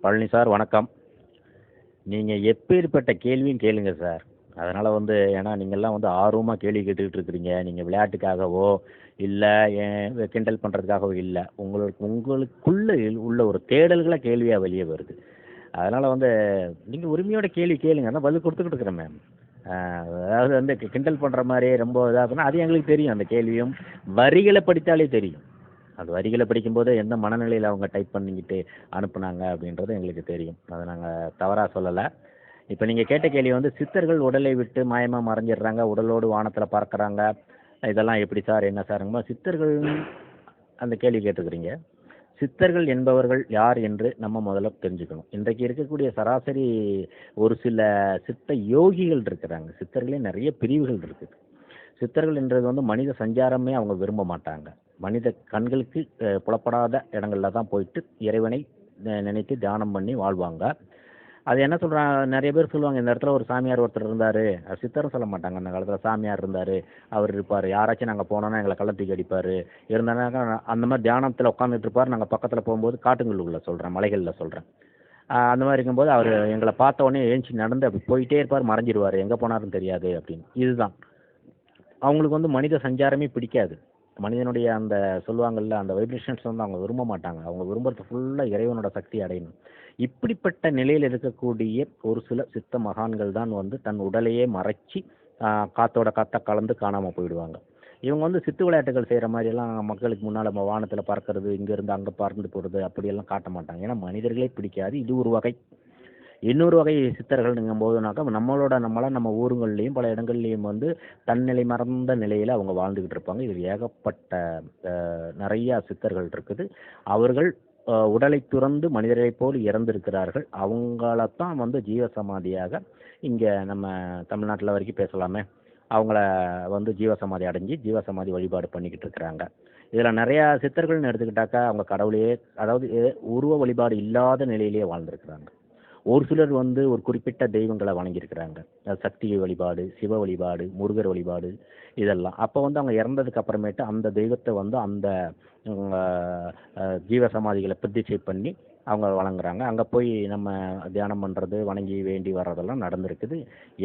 Palani sir வணக்கம். நீங்கள் எப்பேற்பட்ட கேள்வியும் கேளுங்க சார். அதனால் வந்து ஏன்னா நீங்கள்லாம் வந்து ஆர்வமாக கேள்வி கேட்டுக்கிட்டு இருக்கிறீங்க நீங்கள் விளையாட்டுக்காகவோ இல்லை கிண்டல் பண்ணுறதுக்காகவோ இல்லை. உங்களுக்கு உங்களுக்குள்ள உள்ள ஒரு தேடல்களை கேள்வியாக வெளியே வருது. அதனால் வந்து நீங்கள் உரிமையோட கேள்வி கேளுங்க. அதான் பதில் கொடுத்துக்கிட்டு இருக்கிறேன் மேம் அதாவது வந்து கி- கிண்டல் பண்ணுற மாதிரி ரொம்ப இதாகுன்னா அது எங்களுக்கு தெரியும். அந்த கேள்வியும் வரிகளை படித்தாலே தெரியும். அது வரிகளை படிக்கும்போது எந்த மனநிலையில் அவங்க டைப் பண்ணிக்கிட்டு அனுப்புனாங்க அப்படின்றது எங்களுக்கு தெரியும். அதை நாங்கள் தவறாக சொல்லலை. இப்போ நீங்கள் கேட்ட கேள்வி வந்து சித்தர்கள் உடலை விட்டு மாயமாக மறைஞ்சிடுறாங்க உடலோடு வானத்தில் பறக்கிறாங்க. இதெல்லாம் எப்படி சார் என்ன சாருங்கம்மா? சித்தர்கள் அந்த கேள்வி கேட்டுக்கிறீங்க. சித்தர்கள் என்பவர்கள் யார் என்று நம்ம முதல்ல தெரிஞ்சுக்கணும். இன்றைக்கு இருக்கக்கூடிய சராசரி ஒரு சில சித்த யோகிகள் இருக்கிறாங்க. சித்தர்களே நிறைய பிரிவுகள் இருக்குது. சித்தர்கள் என்றது வந்து மனித சஞ்சாரமே அவங்க விரும்ப மாட்டாங்க. மனித கண்களுக்கு புலப்படாத இடங்களில் தான் போயிட்டு இறைவனை நினைத்து தியானம் பண்ணி வாழ்வாங்க. அது என்ன சொல்கிறாங்க நிறைய பேர் சொல்லுவாங்க இந்த இடத்துல ஒரு சாமியார் ஒருத்தர் இருந்தார். சித்தரும் சொல்ல மாட்டாங்க அந்த காலத்தில் சாமியார் இருந்தார். அவர் இருப்பார். யாராச்சும் நாங்கள் போனோன்னா எங்களை கள்ளத்தூக்கி அடிப்பார். இருந்தாங்க அந்த மாதிரி தியானத்தில் உட்காந்துட்டு இருப்பார். நாங்கள் பக்கத்தில் போகும்போது காட்டுங்களுக்குள்ள சொல்கிறேன் மலைகளில் சொல்கிறேன் அந்த மாதிரி இருக்கும்போது அவர் எங்களை பார்த்த உடனே ஏஞ்சி நடந்து அப்படி போயிட்டே இருப்பார் மறைஞ்சிடுவார் எங்கே போனாருன்னு தெரியாது அப்படின்னு. இதுதான். அவங்களுக்கு வந்து மனித சஞ்சாரமே பிடிக்காது. மனிதனுடைய அந்த சொல்லுவாங்கல்ல அந்த வைப்ரேஷன்ஸ் வந்து அவங்க விரும்ப மாட்டாங்க. அவங்க விரும்புறது ஃபுல்லாக இறைவனோட சக்தி அடையணும். இப்படிப்பட்ட நிலையில் இருக்கக்கூடிய ஒரு சில சித்த மகான்கள் தான் வந்து தன் உடலையே மறைச்சி காத்தோட காத்தா கலந்து காணாமல் போயிடுவாங்க. இவங்க வந்து சித்து விளையாட்டுகள் செய்கிற மாதிரியெல்லாம் மக்களுக்கு முன்னால் நம்ம வானத்தில் பறக்கிறது இங்கேருந்து அங்கே பறந்து போகிறது அப்படியெல்லாம் காட்ட மாட்டாங்க. ஏன்னா மனிதர்களே பிடிக்காது. இது ஒரு வகை. இன்னொரு வகை சித்தர்கள்ங்கும் போதுனாக்கா நம்மளோட நம்மளாம் நம்ம ஊருங்கள்லேயும் பல இடங்கள்லையும் வந்து தன்னிலை மறந்த நிலையில் அவங்க வாழ்ந்துக்கிட்டு இருப்பாங்க. இது ஏகப்பட்ட நிறையா சித்தர்கள் இருக்குது. அவர்கள் உடலை துறந்து மனிதரைப் போல் இறந்திருக்கிறார்கள். அவங்களத்தான் வந்து ஜீவசமாதியாக இங்கே நம்ம தமிழ்நாட்டில் வரைக்கும் பேசலாமே. அவங்கள வந்து ஜீவசமாதி அடைஞ்சு ஜீவசமாதி வழிபாடு பண்ணிக்கிட்டு இருக்கிறாங்க. இதில் நிறையா சித்தர்கள்னு எடுத்துக்கிட்டாக்கா அவங்க கடவுளையே அதாவது உருவ வழிபாடு இல்லாத நிலையிலேயே வாழ்ந்திருக்கிறாங்க. ஒரு சிலர் வந்து ஒரு குறிப்பிட்ட தெய்வங்களை வணங்கியிருக்கிறாங்க. சக்தி வழிபாடு சிவ வழிபாடு முருகர் வழிபாடு இதெல்லாம். அப்போ வந்து அவங்க இறந்ததுக்கு அப்புறமேட்டு அந்த தெய்வத்தை வந்து அந்த ஜீவசமாதிகளை பிரதிச்சை ஜீவ சமாதிகளை பண்ணி அவங்க வழங்குறாங்க அங்கே போய் நம்ம தியானம் பண்ணுறது வணங்கி வேண்டி வர்றதெல்லாம் நடந்திருக்குது.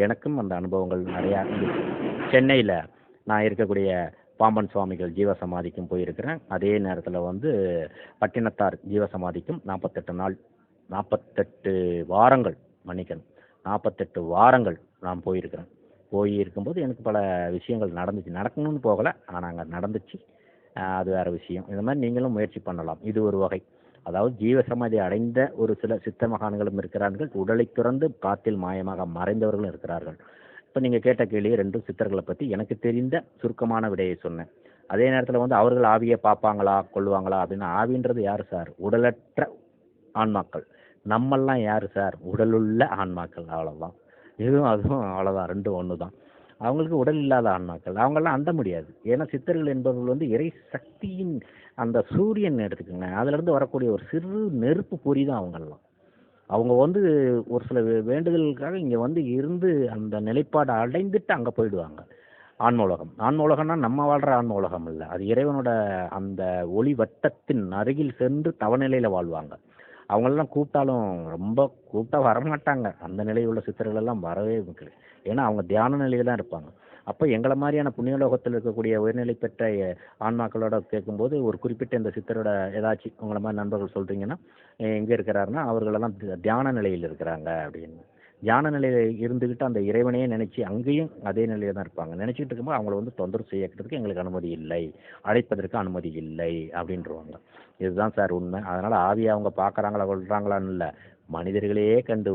எனக்கும் அந்த அனுபவங்கள் நிறையா சென்னையில் நான் இருக்கக்கூடிய பாம்பன் சுவாமிகள் ஜீவசமாதிக்கும் போயிருக்கிறேன். அதே நேரத்தில் வந்து பட்டினத்தார் ஜீவசமாதிக்கும் நாற்பத்தெட்டு நாள் நாற்பத்தெட்டு வாரங்கள் மன்னிக்கணும். நாற்பத்தெட்டு வாரங்கள் நான் போயிருக்கிறேன். போய் இருக்கும்போது எனக்கு பல விஷயங்கள் நடந்துச்சு. நடக்கணும்னு போகலை ஆனால் அங்கே நடந்துச்சு. அது வேறு விஷயம். இந்த மாதிரி நீங்களும் முயற்சி பண்ணலாம். இது ஒரு வகை. அதாவது ஜீவசமாதி அடைந்த ஒரு சில சித்த மகான்களும் இருக்கிறார்கள். உடலை துறந்து காத்தில் மாயமாக மறைந்தவர்களும் இருக்கிறார்கள். இப்போ நீங்கள் கேட்ட கேள்வியை ரெண்டும் சித்தர்களை பற்றி எனக்கு தெரிந்த சுருக்கமான விடையை சொன்னேன். அதே நேரத்தில் வந்து அவர்கள் ஆவியை பார்ப்பாங்களா கொள்ளுவாங்களா அப்படின்னு ஆவின்றது யார் சார்? உடலற்ற ஆன்மாக்கள். நம்மெல்லாம் யார் சார்? உடலுள்ள ஆன்மாக்கள் அவ்வளோதான் இதுவும் அதுவும் அவ்வளோதான் ரெண்டும் ஒன்று தான் அவங்களுக்கு உடல் இல்லாத ஆன்மாக்கள். அவங்கெல்லாம் அண்ட முடியாது. ஏன்னா சித்தர்கள் என்பவர்கள் வந்து இறை சக்தியின் அந்த சூரியன் எடுத்துக்கோங்க. அதுலேருந்து வரக்கூடிய ஒரு சிறு நெருப்பு பொறி தான் அவங்கெல்லாம். அவங்க வந்து ஒரு சில வேண்டுதல்களுக்காக வேண்டுதலுக்காக இங்கே வந்து இருந்து அந்த நிலைப்பாடை அடைந்துட்டு அங்கே போயிடுவாங்க. ஆன்ம உலகம் ஆன்ம உலகம்னா நம்ம வாழ்கிற ஆன்ம உலகம் இல்லை. அது இறைவனோட அந்த ஒளி வட்டத்தின் அருகில் சென்று தவநிலையில் வாழ்வாங்க. அவங்களெல்லாம் கூப்பிட்டாலும் ரொம்ப கூப்பிட்டா வரமாட்டாங்க. அந்த நிலையில் உள்ள சித்தர்கள் எல்லாம் வரவே முடியல. ஏன்னா அவங்க தியான நிலையில தான் இருப்பாங்க. அப்போ எங்களை மாதிரியான புண்ணியலோகத்தில் இருக்கக்கூடிய உயர்நிலை பெற்ற ஆன்மாக்களோட கேட்கும்போது ஒரு குறிப்பிட்ட இந்த சித்தரோட ஏதாச்சும் உங்களை மாதிரி நண்பர்கள் சொல்கிறீங்கன்னா எங்கே இருக்கிறாருன்னா அவர்களெல்லாம் தி- தியான நிலையில் இருக்கிறாங்க அப்படின்னு. தியான நிலையில் இருந்துக்கிட்டு அந்த இறைவனையே நினச்சி அங்கேயும் அதே நிலையில் தான் இருப்பாங்க. நினச்சிக்கிட்டு இருக்கும்போது அவங்கள வந்து தொந்தரவு செய்யறதுக்கு எங்களுக்கு அனுமதி இல்லை. அழைப்பதற்கு அனுமதி இல்லை அப்படின்றவாங்க. இதுதான் சார் உண்மை. அதனால் ஆவியை அவங்க பார்க்குறாங்களா கொள்றாங்களான்னு இல்லை. மனிதர்களையே கண்டு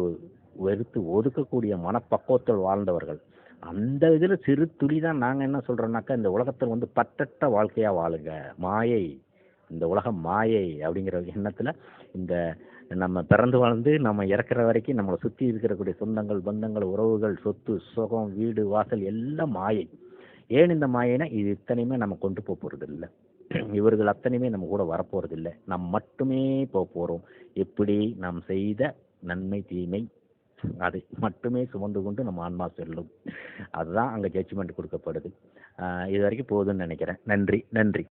வெறுத்து ஒதுக்கக்கூடிய மனப்பக்குவத்தில் வாழ்ந்தவர்கள். அந்த இதில் சிறு துளி தான் நாங்கள் என்ன சொல்கிறோன்னாக்கா இந்த உலகத்தில் வந்து பத்தட்ட வாழ்க்கையாக வாழுங்க. மாயை இந்த உலகம் மாயை அப்படிங்கிற எண்ணத்தில் இந்த நம்ம பிறந்து வாழ்ந்து நம்ம இறக்குற வரைக்கும் நம்மளை சுற்றி இருக்கக்கூடிய சொந்தங்கள் பந்தங்கள் உறவுகள் சொத்து சுகம் வீடு வாசல் எல்லாம் மாயை. ஏன் இந்த மாயைனா இது இத்தனையுமே நம்ம கொண்டு போக போகிறது இல்லை இவர்கள் அத்தனையுமே நம்ம கூட வரப்போகிறது இல்லை நாம் மட்டுமே போக போகிறோம் எப்படி? நாம் செய்த நன்மை தீமை அதை மட்டுமே சுமந்து கொண்டு நம்ம ஆன்மா செல்லும். அதுதான் அங்கே ஜட்ஜ்மெண்ட் கொடுக்கப்படுது. இது வரைக்கும் போதும்னு நினைக்கிறேன். நன்றி. நன்றி.